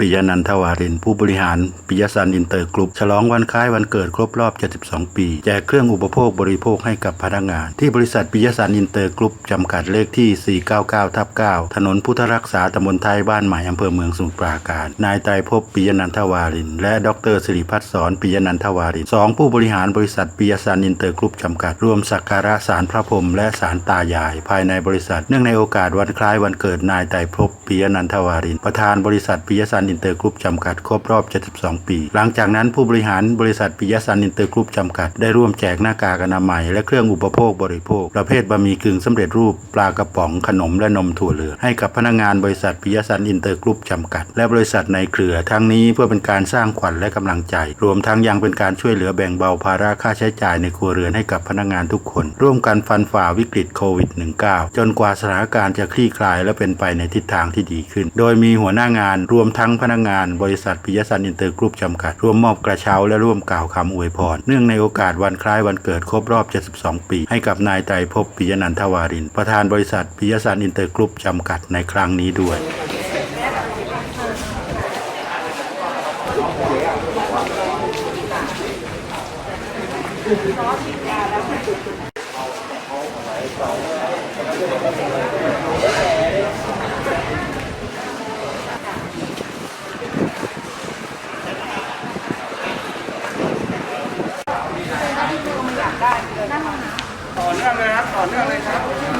ปิยนันทวาริน ผู้บริหาร ปิยสันอินเตอร์กรุ๊ปฉลองวันคล้ายวันเกิดครบรอบ 72 ปี แจกเครื่องอุปโภคบริโภคให้กับพนักงาน ที่บริษัทปิยสันอินเตอร์กรุ๊ปจำกัดเลขที่ 499ทับ9ถนนพุทธรักษาตำบลไทยบ้านใหม่อำเภอเมืองสมุทรปราการ นายไตรภพปิยนันทวาริน และดรสิริพัฒน์สอนปิยนันทวารินสองผู้บริหารบริษัทปิยสันอินเตอร์กรุ๊ปจำกัดร่วมสักการะสารพระพรหมและสารตายาย ภายในบริษัท เนื่องในโอกาสวันคล้ายวันเกิดนายไตรภพปิยนันทวาริน ประธานบริษัทปิยสันอินเตอร์กรุ๊ปจำกัดครบรอบ 72 ปี หลังจากนั้นผู้บริหารบริษัทปิยสันอินเตอร์กรุ๊ปจำกัดได้ร่วมแจกหน้ากากอนามัย และเครื่องอุปโภคบริโภค ประเภทบะหมี่กึ่งสำเร็จรูปปลากระป๋องขนมและนมถั่วเหลืองให้กับพนักงานบริษัทปิยสันอินเตอร์กรุ๊ปจำกัด และบริษัทในเครือทั้งนี้เพื่อเป็นการสร้างขวัญและกำลังใจ รวมทั้งยังเป็นการช่วยเหลือแบ่งเบาภาระค่าใช้จ่ายในครัวเรือนให้กับพนักงานทุกคน ร่วมกันฟันฝ่าวิกฤตโควิด -19 จนกว่าสถานการณ์จะคลี่คลายและเป็นไปในทิศทางที่ดีขึ้น โดยมีหัวหน้างานรวมทั้งพนักงานบริษัทปิยสันอินเตอร์กรุ๊ปจำกัด ร่วมมอบกระเช้าและร่วมกล่าวคำอวยพร เนื่องในโอกาสวันคล้ายวันเกิดครบรอบ 72 ปี ให้กับนายไตรภพปิยนันทวาริน ประธานบริษัทปิยสันอินเตอร์กรุ๊ปจำกัดในครั้งนี้ด้วย ต่อเนื่องเลยครับ ต่อเนื่องเลยครับ